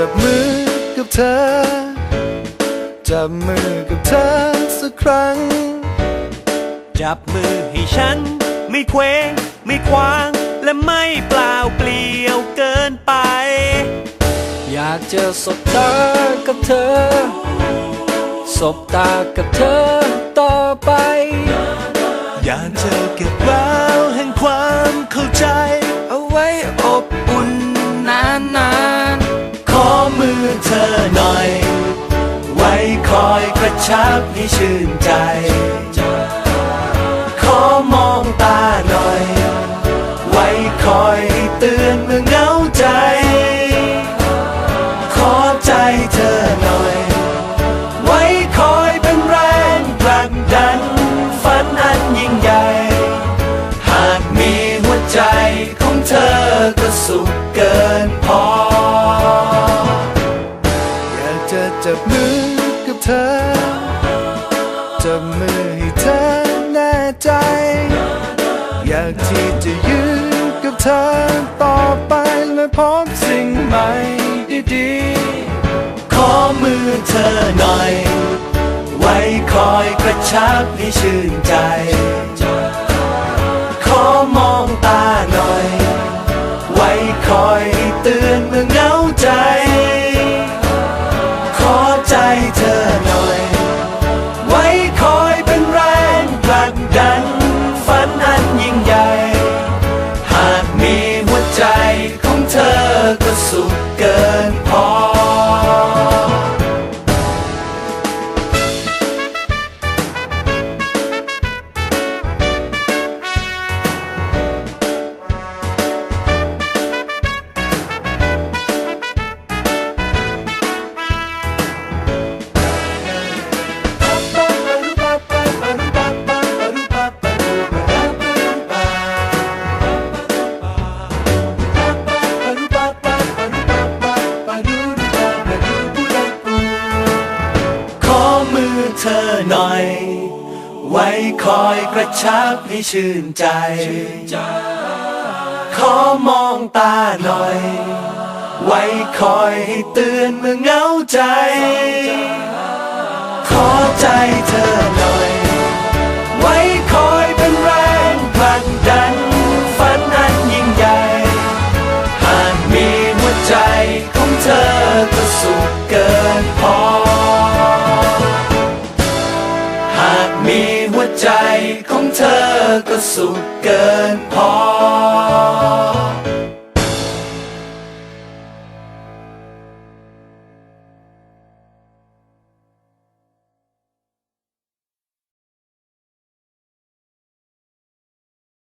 จับมือกับเธอ จับมือกับเธอสักครั้ง จับมือให้ฉัน ไม่เคว้งไม่คว้าง และไม่เปล่าเปลี่ยวเกินไป อยากจะสบตากับเธอ สบตากับเธอต่อไป อยากจะเก็บแววแห่งความเข้าใจ อยกระชับให้ชื่นใจ ขอมองตาหน่อย ไว้คอยเตือนเมื่อเหงาใจ ขอใจเธอหน่อย ไว้คอยเป็นแรงผลักดัน ฝันอันยิ่งใหญ่ หากมีหัวใจของเธอก็สุขเกินพอ อยากจะจับมือ กับเธอ จับมือให้เธอแน่ใจ อยากที่จะยืนกับเธอต่อไปและพบสิ่งใหม่ดีๆ ขอมือเธอหน่อย ไว้คอยกระชับให้ชื่นใจ ดัน น่อย ไว้คอยกระชับให้ชื่นใจ ขอมองตาหน่อย ไว้คอยให้เตือนเมื่อเหงาใจ ขอใจเธอ ก็สุขเกินพอ